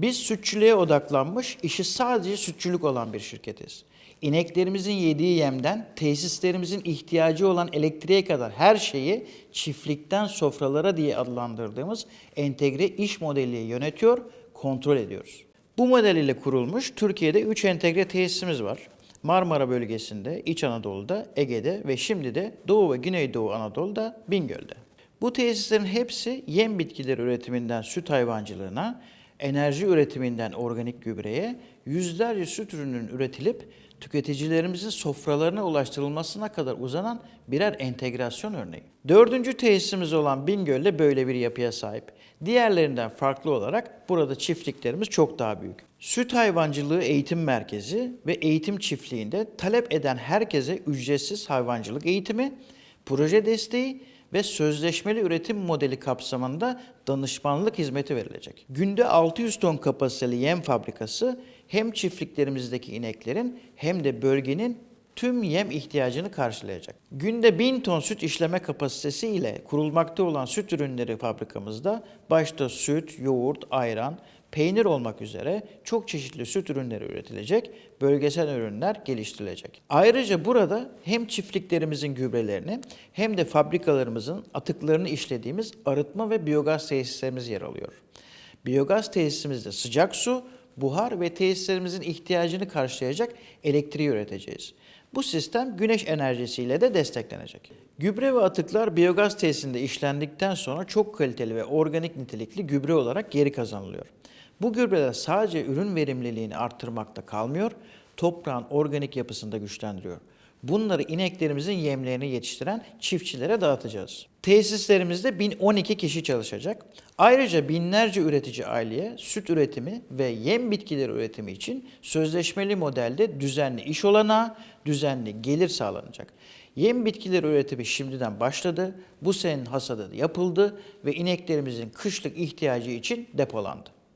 Biz sütçülüğe odaklanmış, işi sadece sütçülük olan bir şirketiz. İneklerimizin yediği yemden tesislerimizin ihtiyacı olan elektriğe kadar her şeyi çiftlikten sofralara diye adlandırdığımız entegre iş modeliyle yönetiyor, kontrol ediyoruz. Bu model ile kurulmuş Türkiye'de 3 entegre tesisimiz var. Marmara bölgesinde, İç Anadolu'da, Ege'de ve şimdi de Doğu ve Güneydoğu Anadolu'da Bingöl'de. Bu tesislerin hepsi yem bitkileri üretiminden süt hayvancılığına, enerji üretiminden organik gübreye, yüzlerce süt ürününün üretilip tüketicilerimizin sofralarına ulaştırılmasına kadar uzanan birer entegrasyon örneği. Dördüncü tesisimiz olan Bingöl'de böyle bir yapıya sahip. Diğerlerinden farklı olarak burada çiftliklerimiz çok daha büyük. Süt hayvancılığı eğitim merkezi ve eğitim çiftliğinde talep eden herkese ücretsiz hayvancılık eğitimi, proje desteği ve sözleşmeli üretim modeli kapsamında danışmanlık hizmeti verilecek. Günde 600 ton kapasiteli yem fabrikası hem çiftliklerimizdeki ineklerin hem de bölgenin tüm yem ihtiyacını karşılayacak. Günde 1000 ton süt işleme kapasitesi ile kurulmakta olan süt ürünleri fabrikamızda başta süt, yoğurt, ayran, peynir olmak üzere çok çeşitli süt ürünleri üretilecek, bölgesel ürünler geliştirilecek. Ayrıca burada hem çiftliklerimizin gübrelerini hem de fabrikalarımızın atıklarını işlediğimiz arıtma ve biyogaz tesislerimiz yer alıyor. Biyogaz tesisimizde sıcak su, buhar ve tesislerimizin ihtiyacını karşılayacak elektriği üreteceğiz. Bu sistem güneş enerjisiyle de desteklenecek. Gübre ve atıklar biyogaz tesisinde işlendikten sonra çok kaliteli ve organik nitelikli gübre olarak geri kazanılıyor. Bu gübreler sadece ürün verimliliğini arttırmakta kalmıyor, toprağın organik yapısını da güçlendiriyor. Bunları ineklerimizin yemlerini yetiştiren çiftçilere dağıtacağız. Tesislerimizde 1012 kişi çalışacak. Ayrıca binlerce üretici aileye süt üretimi ve yem bitkileri üretimi için sözleşmeli modelde düzenli iş olanağı, düzenli gelir sağlanacak. Yem bitkileri üretimi şimdiden başladı. Bu senenin hasadı yapıldı ve ineklerimizin kışlık ihtiyacı için depolandı.